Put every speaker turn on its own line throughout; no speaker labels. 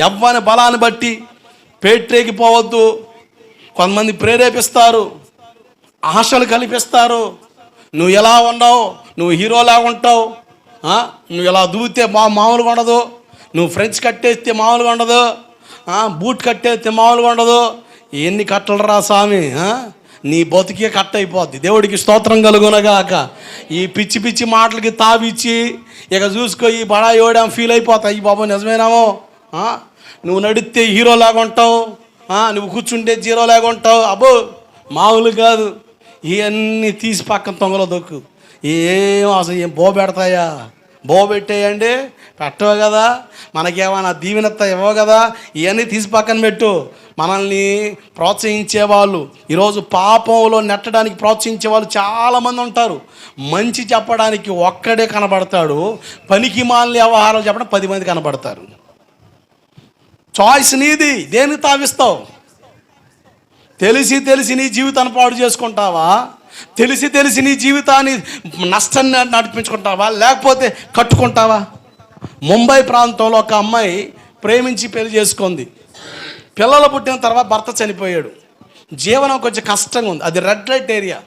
ఎవ్వని బలాన్ని బట్టి పేట్రేగిపోవద్దు కొంతమంది ప్రేరేపిస్తారు. ఆశలు కల్పిస్తారు. నువ్వు ఎలా ఉండవు? నువ్వు హీరోలా ఉంటావు. నువ్వు ఇలా దూతే మా మామూలుగా ఉండదు. నువ్వు ఫ్రెంచ్ కట్టేస్తే మామూలుగా ఉండదు. బూట్ కట్టేస్తే మామూలుగా ఉండదు. ఎన్ని కట్టలు రా స్వామి నీ బతుకే కట్ అయిపోద్ది. దేవుడికి స్తోత్రం కలుగునగాక ఈ పిచ్చి పిచ్చి మాటలకి తావిచ్చి ఇక చూసుకో ఈ బడా ఎవడాం ఫీల్ అయిపోతాయి ఈ బాబు నిజమేనామో? నువ్వు నడిస్తే హీరోలాగా ఉంటావు. నువ్వు కూర్చుంటే జీరోలాగా ఉంటావు. అబ్బో మామూలు కాదు. ఇవన్నీ తీసి పక్కన తొంగలో దొక్కు. ఏం అసలు ఏం బో పెడతాయా? బో పెట్టేయండి. పెట్టవు కదా. మనకేమైనా దీవెనత్త ఇవ్వవు కదా. ఇవన్నీ తీసి పక్కన పెట్టు. మనల్ని ప్రోత్సహించే వాళ్ళు ఈరోజు పాపంలో నెట్టడానికి ప్రోత్సహించే వాళ్ళు చాలామంది ఉంటారు. మంచి చెప్పడానికి ఒక్కడే కనబడతాడు. పనికి మాలిన వ్యవహారాలు చెప్పడం పది మంది కనబడతారు. చాయిస్ నీది దేనికి తావిస్తావు? తెలిసి తెలిసి నీ జీవితాన్ని పాడు చేసుకుంటావా? తెలిసి తెలిసి నీ జీవితాన్ని నష్టాన్ని నడిపించుకుంటావా? లేకపోతే కట్టుకుంటావా? ముంబై ప్రాంతంలో ఒక అమ్మాయి ప్రేమించి పెళ్ళి చేసుకుంది. పిల్లలు పుట్టిన తర్వాత భర్త చనిపోయాడు. జీవనం కొంచెం కష్టంగా ఉంది. అది రెడ్ లైట్ ఏరియా.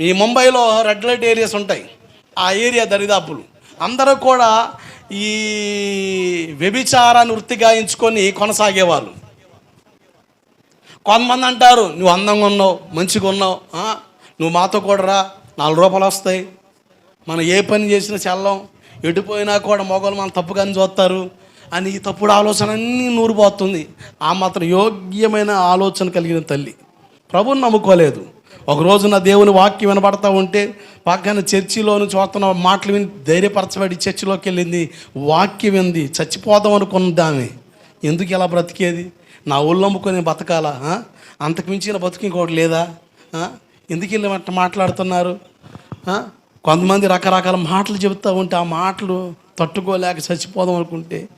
ఈ ముంబైలో రెడ్ లైట్ ఏరియాస్ ఉంటాయి. ఆ ఏరియా దరిదాపులు. అందరూ కూడా ఈ వ్యభిచారాన్ని వృత్తిగా ఎంచుకొని కొనసాగేవాళ్ళు. కొంతమంది అంటారు నువ్వు అందంగా ఉన్నావు మంచిగా ఉన్నావు నువ్వు మాతో కూడా రా నాలుగు రూపాయలు వస్తాయి. మనం ఏ పని చేసినా చల్లం ఎటుపోయినా కూడా మొగలు మనం తప్పుగానే చూస్తారు అని ఈ తప్పుడు ఆలోచన అన్నీ నూరిపోతుంది. ఆ మాత్రం యోగ్యమైన ఆలోచన కలిగిన తల్లి. ప్రభుని నమ్ముకోలేదు. ఒక రోజు నా దేవుని వాక్యం వినబడతా ఉంటే పక్కన చర్చిలోను చూస్తున్న మాటలు విని ధైర్యపరచబడి చర్చిలోకి వెళ్ళింది. వాక్యం వింది. చచ్చిపోదాం అనుకున్నదామె ఎందుకు ఇలా బ్రతికేది? నా ఒళ్ళు నమ్ముకొని బతకాలా? అంతకు మించిన బతుకు ఇంకోటి లేదా? ఎందుకు వెళ్ళి మాట్లాడుతున్నారు? కొంతమంది రకరకాల మాటలు చెబుతూ ఉంటే ఆ మాటలు తట్టుకోలేక చచ్చిపోదాం అనుకుంటే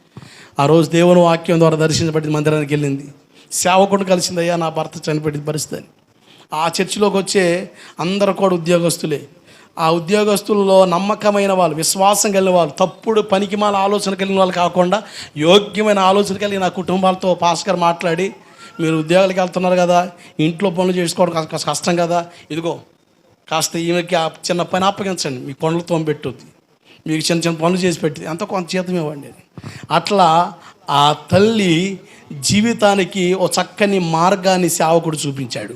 ఆ రోజు దేవుని వాక్యం ద్వారా దర్శించబడి మందిరానికి వెళ్ళింది. సేవకుడు కలిసిందయ్యా నా భర్త చనిపోయింది పరిస్థితి అని. ఆ చర్చిలోకి వచ్చే అందరు కూడా ఉద్యోగస్తులే. ఆ ఉద్యోగస్తుల్లో నమ్మకమైన వాళ్ళు విశ్వాసం కలిగిన వాళ్ళు తప్పుడు పనికిమాల ఆలోచన కలిగిన వాళ్ళు కాకుండా యోగ్యమైన ఆలోచన కలిగి నా కుటుంబాలతో భాస్కర్ మాట్లాడి మీరు ఉద్యోగాలకు వెళ్తున్నారు కదా ఇంట్లో పనులు చేసుకోవడం కష్టం కదా ఇదిగో కాస్త ఈమెకి ఆ చిన్న పని అప్పగించండి మీ పనులు తోమబెట్టుద్ది మీకు చిన్న చిన్న పనులు చేసి పెట్టి అంత కొంత జీతం ఇవ్వండి అట్లా ఆ తల్లి జీవితానికి ఓ చక్కని మార్గాన్ని సేవకుడు చూపించాడు.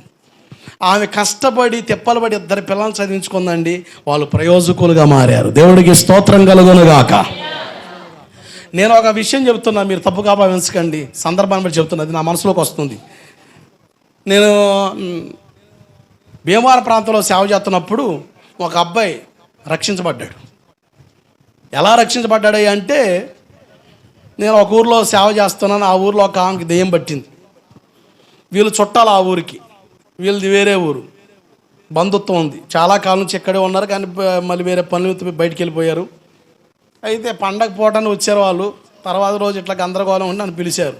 ఆమె కష్టపడి తిప్పలబడి ఇద్దరు పిల్లల్ని చదివించుకుందండి వాళ్ళు ప్రయోజకులుగా మారారు. దేవుడికి స్తోత్రం కలుగునుగాక. నేను ఒక విషయం చెబుతున్నా మీరు తప్పుగా భావించకండి. సందర్భాన్ని బట్టి చెబుతున్నది నా మనసులోకి వస్తుంది. నేను భీమవరం ప్రాంతంలో సేవ చేస్తున్నప్పుడు ఒక అబ్బాయి రక్షించబడ్డాడు. ఎలా రక్షించబడ్డాడు అంటే నేను ఒక ఊర్లో సేవ చేస్తున్నాను ఆ ఊర్లో ఒక ఆమెకి దెయ్యం పట్టింది. వీళ్ళు చుట్టాలు ఆ ఊరికి. వీళ్ళది వేరే ఊరు. బంధుత్వం ఉంది. చాలా కాలం నుంచి ఇక్కడే ఉన్నారు కానీ మళ్ళీ వేరే పనులు బయటికి వెళ్ళిపోయారు. అయితే పండగ పోవడానికి వచ్చారు వాళ్ళు. తర్వాత రోజు ఇట్లా గందరగోళం ఉండి నన్ను పిలిచారు.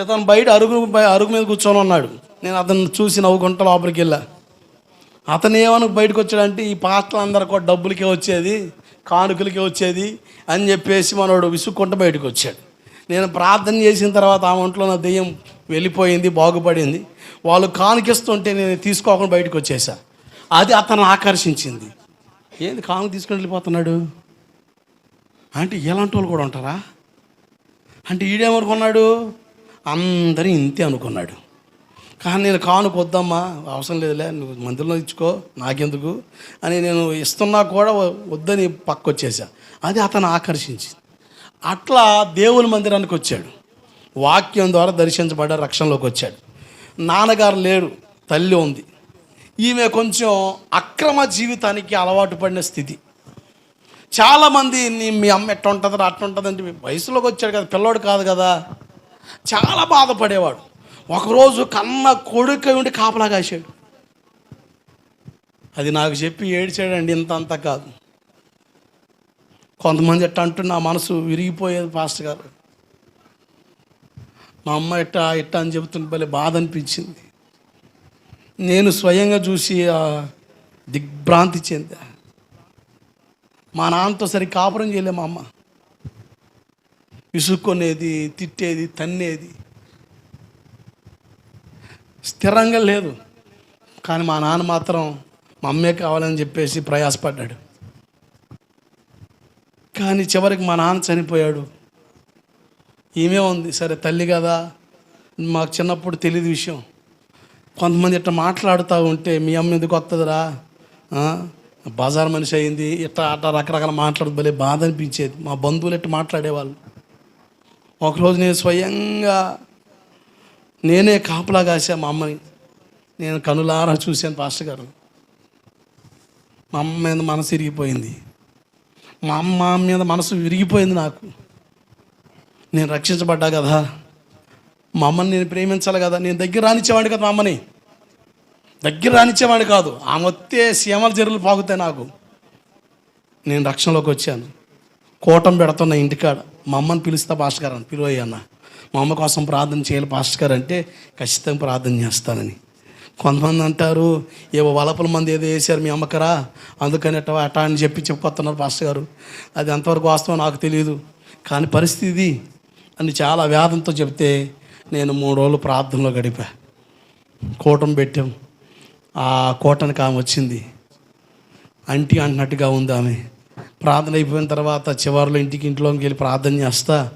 ఇతను బయట అరుగు అరుగు మీద కూర్చొని ఉన్నాడు. నేను అతను చూసి నవ్వుకుంటా లోపలికి వెళ్ళా. అతను ఏమని బయటకు వచ్చాడంటే ఈ పాటలు కూడా డబ్బులకే వచ్చేది కానుకలకే వచ్చేది అని చెప్పేసి మనోడు విసుక్కుంటూ బయటకు వచ్చాడు. నేను ప్రార్థన చేసిన తర్వాత ఆ ఒంట్లో నా దెయ్యం వెళ్ళిపోయింది బాగుపడింది. వాళ్ళు కానుకిస్తుంటే నేను తీసుకోకుండా బయటకు వచ్చేసా. అది అతను ఆకర్షించింది. ఏంది కానుక తీసుకుని వెళ్ళిపోతున్నాడు? అంటే ఇలాంటి వాళ్ళు కూడా ఉంటారా? అంటే ఈడేమనుకున్నాడు? అందరూ ఇంతే అనుకున్నాడు. కానీ నేను కానుక వద్దమ్మా అవసరం లేదులే నువ్వు మందిరంలో ఇచ్చుకో నాకెందుకు? అని నేను ఇస్తున్నా కూడా వద్దని పక్కొచ్చేసా అది అతను ఆకర్షించింది. అట్లా దేవుని మందిరానికి వచ్చాడు. వాక్యం ద్వారా దర్శించబడ్డ రక్షణలోకి వచ్చాడు. నాన్నగారు లేరు తల్లి ఉంది. ఈమె కొంచెం అక్రమ జీవితానికి అలవాటు పడిన స్థితి. చాలామంది మీ అమ్మ ఎట్ట ఉంటుంది అట్ట ఉంటుంది అంటే వయసులోకి వచ్చాడు కదా పిల్లోడు కాదు కదా. చాలా బాధపడేవాడు. ఒకరోజు కన్న కొడుకు ఉండి కాపలా కాశాడు. అది నాకు చెప్పి ఏడ్చాడండి ఇంత అంత కాదు. కొంతమంది ఎట్ట అంటూ నా మనసు విరిగిపోయేది పాస్టర్ గారు. మా అమ్మ ఎట్టా ఎట్టా అని చెబుతుంటే భలే బాధ అనిపించింది. నేను స్వయంగా చూసి ఆ దిగ్భ్రాంతి చెందా. మా నాన్నతో సరి కాపురం చేయలే మా అమ్మ. విసుక్కునేది తిట్టేది తన్నేది. స్థిరంగా లేదు. కానీ మా నాన్న మాత్రం మా అమ్మే కావాలని చెప్పేసి ప్రయాసపడ్డాడు. కానీ చివరికి మా నాన్న చనిపోయాడు. ఈమె ఉంది. సరే తల్లి కదా. మాకు చిన్నప్పుడు తెలియదు విషయం. కొంతమంది ఇట్లా మాట్లాడుతూ ఉంటే మీ అమ్మ ఎందుకు వస్తుందిరా బజార్ మనిషి అయింది. ఇట్లా అట్లా రకరకాల మాట్లాడదు భలే బాధ అనిపించేది. మా బంధువులు ఇట్లా మాట్లాడేవాళ్ళు. ఒకరోజు నేను స్వయంగా నేనే కాపలా కాసా మా అమ్మని. నేను కనులారా చూశాను పాస్టర్ గారు. మా అమ్మ మీద మనసు విరిగిపోయింది. మా అమ్మ మీద మనసు విరిగిపోయింది నాకు. నేను రక్షించబడ్డా కదా? మా అమ్మని నేను ప్రేమించాలి కదా? నేను దగ్గర రానిచ్చేవాడిని కదా మా అమ్మని? దగ్గర రానిచ్చేవాడిని కాదు. ఆమె వస్తే సీమల జరులు పాగుతాయి నాకు. నేను రక్షణలోకి వచ్చాను. కోటం పెడుతున్న ఇంటికాడ మా అమ్మని పిలుస్తా పాస్టర్ గారు అని పిలువయ్యన్న మా అమ్మ కోసం ప్రార్థన చేయాలి పాస్టర్ గారు అంటే ఖచ్చితంగా ప్రార్థన చేస్తానని. కొంతమంది అంటారు ఏవో వలపల మంది ఏదో వేసారు మీ అమ్మకరా? అందుకని అట్ట అట్టా అని చెప్పి చెప్పుకొస్తున్నారు పాస్టర్ గారు. అది ఎంతవరకు వాస్తవం నాకు తెలియదు కానీ పరిస్థితి అని చాలా వేదంతో చెప్తే నేను మూడు రోజులు ప్రార్థనలో గడిపా. కూటం పెట్టాం. ఆ కోటనికి ఆమె వచ్చింది. అంటి అంటున్నట్టుగా ఉంది ఆమె. ప్రార్థన అయిపోయిన తర్వాత చివరిలో ఇంటికి ఇంట్లోకి వెళ్ళి ప్రార్థన చేస్తా.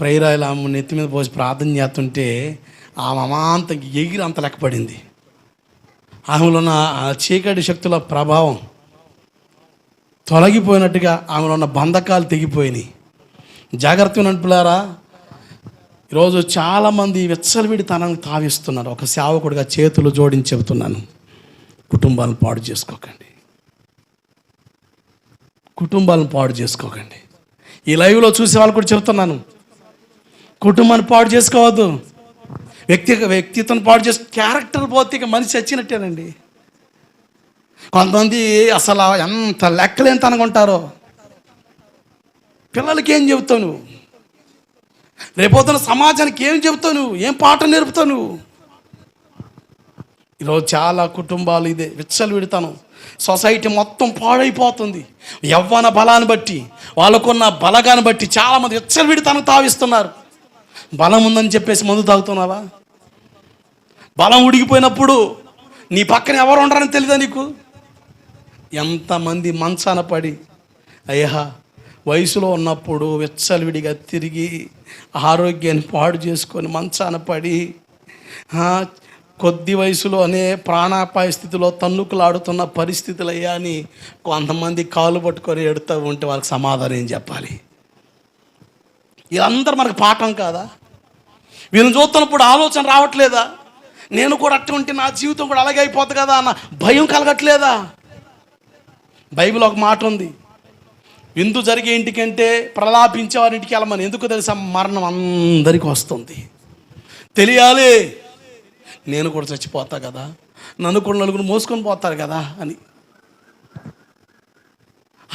ప్రేరాయలు ఆమె నెత్తి మీద పోసి ప్రార్థన చేస్తుంటే ఆమె అమాంత ఎగిరి అంత లెక్కపడింది ఆమెలో ఉన్న ఆ చీకటి శక్తుల ప్రభావం తొలగిపోయినట్టుగా ఆమెలో ఉన్న బంధకాలు తెగిపోయినాయి. జాగ్రత్త నడుపులారా ఈరోజు చాలామంది విచ్చలవిడి తనను తావిస్తున్నారు. ఒక సేవకుడిగా చేతులు జోడించి చెబుతున్నాను. కుటుంబాలను పాడు చేసుకోకండి. కుటుంబాలను పాడు చేసుకోకండి. ఈ లైవ్లో చూసే వాళ్ళు కూడా చెబుతున్నాను. కుటుంబాన్ని పాడు చేసుకోవద్దు. వ్యక్తి వ్యక్తిత్వం పాడు చేసు క్యారెక్టర్ పోతే ఇక మనిషి వచ్చినట్టేనండి. కొంతమంది అసలు ఎంత లెక్కలేని తనకుంటారో పిల్లలకి ఏం చెబుతావు నువ్వు? రేపొద్దున సమాజానికి ఏం చెబుతావు నువ్వు? ఏం పాట నేర్పుతావు నువ్వు? ఈరోజు చాలా కుటుంబాలు ఇదే విచ్చలు విడతాను సొసైటీ మొత్తం పాడైపోతుంది. యవ్వన బలాన్ని బట్టి వాళ్ళకున్న బలగాన్ని బట్టి చాలామంది విచ్చలు విడతాను తావిస్తున్నారు. బలం ఉందని చెప్పేసి మందు తాగుతున్నావా? బలం ఉడిగిపోయినప్పుడు నీ పక్కన ఎవరు ఉండరని తెలియదా నీకు? ఎంతమంది మంచాన పడి అయ్యా వయసులో ఉన్నప్పుడు విచ్చలవిడిగా తిరిగి ఆరోగ్యాన్ని పాడు చేసుకొని మంచాన పడి కొద్ది వయసులోనే ప్రాణాపాయ స్థితిలో తన్నుకులాడుతున్న పరిస్థితులు అయ్యా అని కొంతమంది కాలు పట్టుకొని ఎడుతూ ఉంటే వాళ్ళకి సమాధానం ఏం చెప్పాలి? వీళ్ళందరూ మనకు పాఠం కాదా? వీళ్ళని చూస్తున్నప్పుడు ఆలోచన రావట్లేదా? నేను కూడా అట్టు ఉంటే నా జీవితం కూడా అలాగే అయిపోతుంది కదా అన్న భయం కలగట్లేదా? బైబిల్ ఒక మాట ఉంది విందు జరిగే ఇంటికంటే ప్రలాపించే వారి ఇంటికి వెళ్ళమని. ఎందుకు తెలుసా? మరణం అందరికీ వస్తుంది. తెలియాలి. నేను కూడా చచ్చిపోతా కదా. నన్ను కూడా నలుగురు మోసుకొని పోతారు కదా అని.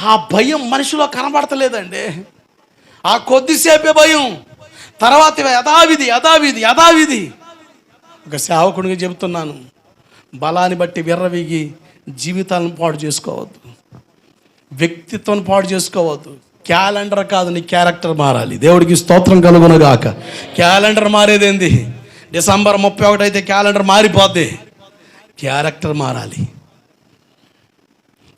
ఆ భయం మనిషిలో కనబడతలేదండి. ఆ కొద్దిసేపే భయం. తర్వాత యథావిధి యథావిధి యథావిధి. ఒక సేవకుడిగా చెబుతున్నాను. బలాన్ని బట్టి విర్రవీగి జీవితాలను పాడు చేసుకోవద్దు. వ్యక్తిత్వం పాడు చేసుకోవద్దు. క్యాలెండర్ కాదు నీ క్యారెక్టర్ మారాలి. దేవుడికి స్తోత్రం కలుగునగాక. క్యాలెండర్ మారేదేంది? డిసెంబర్ ముప్పై ఒకటి అయితే క్యాలెండర్ మారిపోద్ది. క్యారెక్టర్ మారాలి.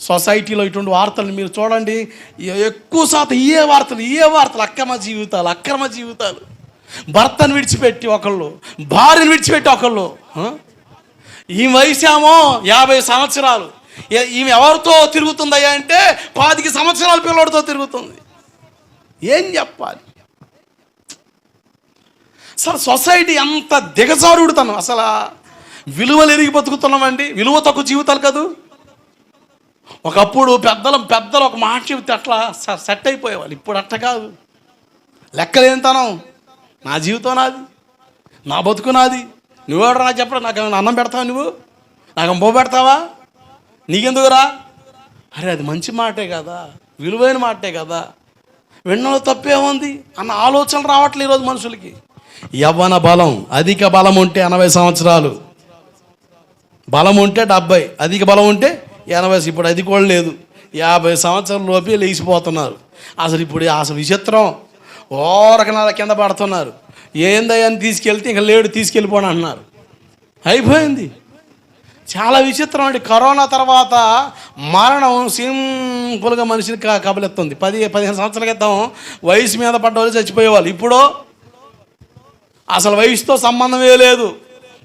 సొసైటీలో ఇటువంటి వార్తలు మీరు చూడండి. ఎక్కువ శాతం ఏ వార్తలు ఏ వార్తలు? అక్రమ జీవితాలు అక్రమ జీవితాలు. భర్తను విడిచిపెట్టి ఒకళ్ళు భార్యను విడిచిపెట్టి ఒకళ్ళు ఈ వయసు ఏమో యాభై సంవత్సరాలు. ఈమె ఎవరితో తిరుగుతుందయ్యా అంటే పాతిక సంవత్సరాల పిల్లడితో తిరుగుతుంది. ఏం చెప్పాలి? అసలు సొసైటీ ఎంత దిగజారుడుతాను అసలు విలువలు ఎరిగి బతుకుతున్నామండి విలువ తక్కువ జీవితాలు కదూ? ఒకప్పుడు పెద్దలు పెద్దలు ఒక మాట చెబితే అట్లా సార్ సెట్ అయిపోయేవాళ్ళు. ఇప్పుడు అట్ట కాదు. లెక్కలేంతనం నా జీవితం నాది. నా బతుకు నాది. నువ్వెవడు నాకు చెప్పరా? నాకు అన్నం పెడతావు నువ్వు? నాకు బో పెడతావా? నీకెందుకురా? అరే అది మంచి మాటే కదా. విలువైన మాటే కదా. విన్నలో తప్పేముంది? అన్న ఆలోచనలు రావట్లేదు ఈరోజు మనుషులకి. యవ్వన బలం అధిక బలం ఉంటే ఎనభై సంవత్సరాలు. బలం ఉంటే డెబ్బై అధిక బలం ఉంటే ఎనభై ఇప్పుడు అది కూడా లేదు. యాభై సంవత్సరాల లోపే లేచిపోతున్నారు. అసలు ఇప్పుడు అసలు విచిత్రం. ఓరకనాల కింద పడుతున్నారు. ఏందయ్యని తీసుకెళ్తే ఇంకా లేడు తీసుకెళ్ళిపోను అన్నారు అయిపోయింది. చాలా విచిత్రం అండి. కరోనా తర్వాత మరణం సింపుల్గా మనిషిని కబలెత్తుంది పది పదిహేను సంవత్సరాల క్రితం వయసు మీద పడ్డ వాళ్ళు చచ్చిపోయేవాళ్ళు. ఇప్పుడు అసలు వయసుతో సంబంధమే లేదు.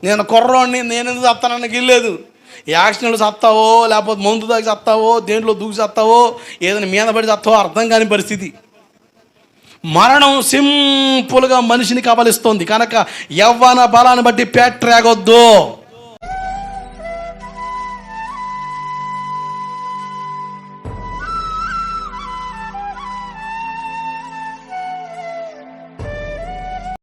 నేను కుర్రోడిని నేను ఎందుకు చస్తానని గిల్లేదు యాక్సిడెంట్లు చస్తావో లేకపోతే మందు దాకి చస్తావో దేంట్లో దూకి చస్తావో ఏదైనా మీద పడి చస్తావో అర్థం కాని పరిస్థితి. మరణం సింపుల్గా మనిషిని కబలిస్తుంది. కనుక యవ్వన బలాన్ని బట్టి పేట్రేగొద్దు